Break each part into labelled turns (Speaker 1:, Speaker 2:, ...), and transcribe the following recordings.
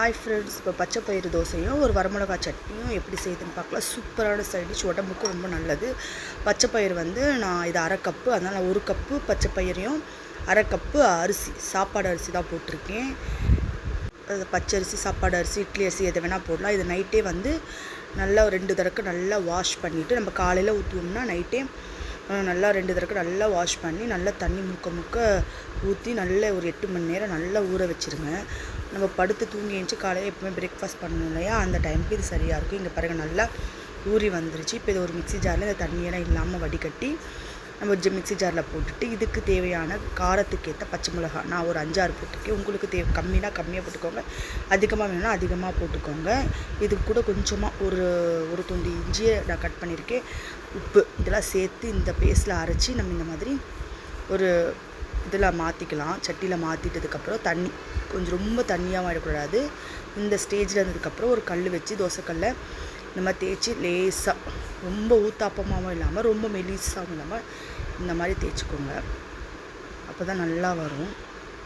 Speaker 1: Hi friends இப்போ பச்சை பயிறு தோசையும் ஒரு வரமிளகா சட்னியும் எப்படி செய்யுதுன்னு பார்க்கலாம். சூப்பரான சைடிஷ் உடம்புக்கு ரொம்ப நல்லது. பச்சை பயிறு வந்து நான் இது அரை கப்பு அதனால் நான் ஒரு கப்பு பச்சை பயிரையும் அரை கப்பு அரிசி சாப்பாடு அரிசி தான் போட்டிருக்கேன். அது பச்சை அரிசி சாப்பாடு அரிசி இட்லி அரிசி எதை வேணால் போடலாம். இது நைட்டே வந்து நல்லா ஒரு ரெண்டு தடவை நல்லா வாஷ் பண்ணிவிட்டு நம்ம காலையில் ஊற்றுவோம்னா நைட்டே நல்லா ரெண்டு தடவை நல்லா வாஷ் பண்ணி நல்லா தண்ணி முக்க முக்க ஊற்றி நல்ல ஒரு எட்டு மணி நேரம் நல்லா ஊற வச்சுருங்க. நம்ம படுத்து தூங்கி எழுந்துச்சி காலையில் எப்பவுமே பிரேக்ஃபாஸ்ட் பண்ணணும் இல்லையா? அந்த டைமுக்கு இது சரியாக இருக்கும். இங்கே பாருங்கள் நல்லா ஊறி வந்துருச்சு. இப்போ இது ஒரு மிக்ஸி ஜாரில் இந்த தண்ணியெல்லாம் இல்லாமல் வடிகட்டி நம்ம ஜி மிக்ஸி ஜாரில் போட்டுட்டு இதுக்கு தேவையான காரத்துக்கேற்ற பச்சை மிளகா நான் ஒரு அஞ்சாறு போட்டிருக்கேன். உங்களுக்கு தேவை கம்மினா கம்மியாக போட்டுக்கோங்க. அதிகமாக வேணும்னா அதிகமாக போட்டுக்கோங்க. இது கூட கொஞ்சமாக ஒரு ஒரு துண்டு இஞ்சியை நான் கட் பண்ணியிருக்கேன் உப்பு இதெல்லாம் சேர்த்து இந்த பேஸ்ட்டில் அரைச்சி நம்ம இந்த மாதிரி ஒரு இதில் மாற்றிக்கலாம் சட்டியில் மாற்றிட்டதுக்கப்புறம் தண்ணி கொஞ்சம் ரொம்ப தண்ணியாகவும் ஆகிடக்கூடாது இந்த ஸ்டேஜில் இருந்ததுக்கப்புறம் ஒரு கல் வச்சு தோசைக்கல்லை இந்த மாதிரி தேய்ச்சி லேசாக ரொம்ப ஊத்தாப்பமாகவும் இல்லாமல் ரொம்ப மெலிசாகவும் இல்லாமல் இந்த மாதிரி தேய்ச்சிக்கோங்க. அப்போ தான் நல்லா வரும்.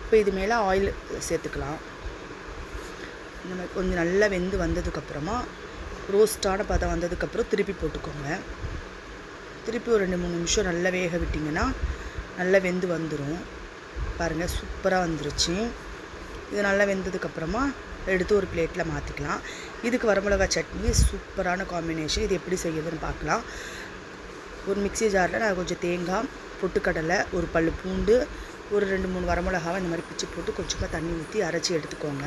Speaker 1: இப்போ இது மேலே ஆயில் சேர்த்துக்கலாம். இந்த மாதிரி கொஞ்சம் நல்லா வெந்து வந்ததுக்கப்புறமா ரோஸ்டான பதம் வந்ததுக்கப்புறம் திருப்பி போட்டுக்கோங்க. திருப்பி ஒரு ரெண்டு மூணு நிமிஷம் நல்லா வேக விட்டிங்கன்னா நல்லா வெந்து வந்துடும் பாருங்கள் சூப்பராக வந்துருச்சு. இது நல்லா வெந்ததுக்கப்புறமா எடுத்து ஒரு பிளேட்டில் மாற்றிக்கலாம் இதுக்கு வரமிளகா சட்னி சூப்பரான காம்பினேஷன் இது எப்படி செய்யுதுன்னு பார்க்கலாம். ஒரு மிக்ஸி ஜாரில் நான் கொஞ்சம் தேங்காய் பொட்டுக்கடலை ஒரு பல் பூண்டு ஒரு ரெண்டு மூணு வரமிளகாவை இந்த மாதிரி பிச்சு போட்டு கொஞ்சமாக தண்ணி ஊற்றி அரைச்சி எடுத்துக்கோங்க.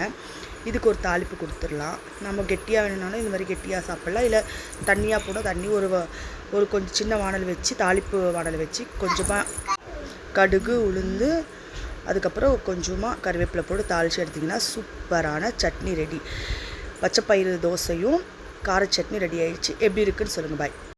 Speaker 1: இதுக்கு ஒரு தாளிப்பு கொடுத்துடலாம். நம்ம கெட்டியாக வேணும்னாலும் இந்த மாதிரி கெட்டியாக சாப்பிட்லாம். இல்லை தண்ணியாக போனால் தண்ணி ஒரு ஒரு கொஞ்சம் சின்ன வானல் வச்சு தாளிப்பு வானல் வச்சு கொஞ்சமாக கடுகு உளுந்து அதுக்கப்புறம் கொஞ்சமாக கருவேப்பிலை போட்டு தாளித்து எடுத்திங்கன்னா சூப்பரான சட்னி ரெடி. பச்சைப்பயிறு தோசையும் கார சட்னி ரெடி ஆயிடுச்சு. எப்படி இருக்குன்னு சொல்லுங்கள் பாய்.